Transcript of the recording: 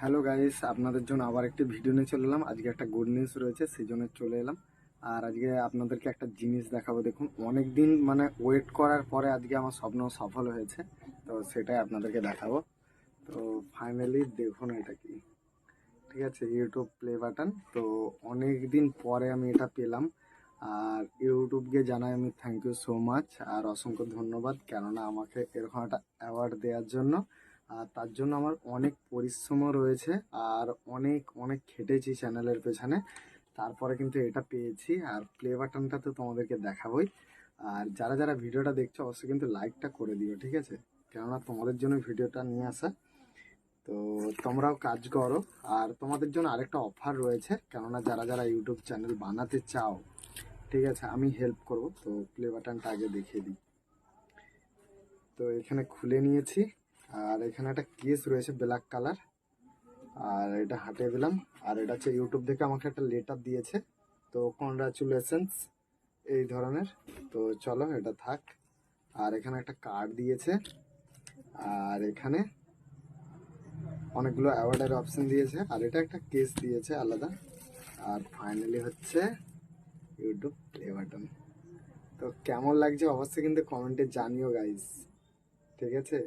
Hello guys, আপনাদের জন্য আবার একটি ভিডিও নিয়ে চলে এলাম। আজকে একটা গুড নিউজ রয়েছে, সেই জন্য চলে এলাম। আর আজকে আপনাদেরকে একটা জিনিস দেখাবো, দেখুন। অনেক দিন মানে ওয়েট করার পরে আজকে আমার স্বপ্ন সফল হয়েছে, তো সেটাই আপনাদেরকে দেখাবো। তো ফাইনালি দেখুন এটা কি। ঠিক আছে ইউটিউব প্লে বাটন তো অনেক দিন পরে আমি এটা পেলাম। আর ইউটিউবকে জানাই আমি থ্যাংক ইউ সো মাচ আর অসংখ্য ধন্যবাদ, কেননা আমাকে এরকম একটা অ্যাওয়ার্ড দেওয়ার জন্য। আর তার জন্য আমার অনেক পরিশ্রমও রয়েছে আর অনেক অনেক খেটেছি চ্যানেলের পেছনে। তারপরে কিন্তু এটা পেয়েছি আর প্লে বাটনটা তো তোমাদেরকে দেখাবোই। আর যারা যারা ভিডিওটা দেখছ, অবশ্যই কিন্তু লাইকটা করে দিও, ঠিক আছে? কেননা তোমাদের জন্য ভিডিওটা নিয়ে আসা। তো তোমরাও কাজ করো। আর তোমাদের জন্য আরেকটা অফার রয়েছে, কেননা যারা যারা ইউটিউব চ্যানেল বানাতে চাও, ঠিক আছে? আমি হেল্প করব, তো প্লে বাটনটা আগে দেখিয়ে দিই। তো এখানে খুলে নিয়েছি। আর এখানে একটা কেস রয়েছে ব্ল্যাক কালার আর এটা হাটিয়ে দিলাম। আর এটা হচ্ছে ইউটিউব থেকে আমাকে একটা লেটার দিয়েছে। তো কনগ্রাচুলেশনস এই ধরনের। তো চলো এটা থাক। আর এখানে একটা কার্ড দিয়েছে। আর এখানে অনেকগুলো অ্যাওয়ার্ডের অপশন দিয়েছে। আর এটা একটা কেস দিয়েছে আলাদা। আর ফাইনালি হচ্ছে ইউটিউব প্লে বাটন তো কেমন লাগছে অবশ্যই কিন্তু কমেন্টে জানিও গাইস ঠিক আছে?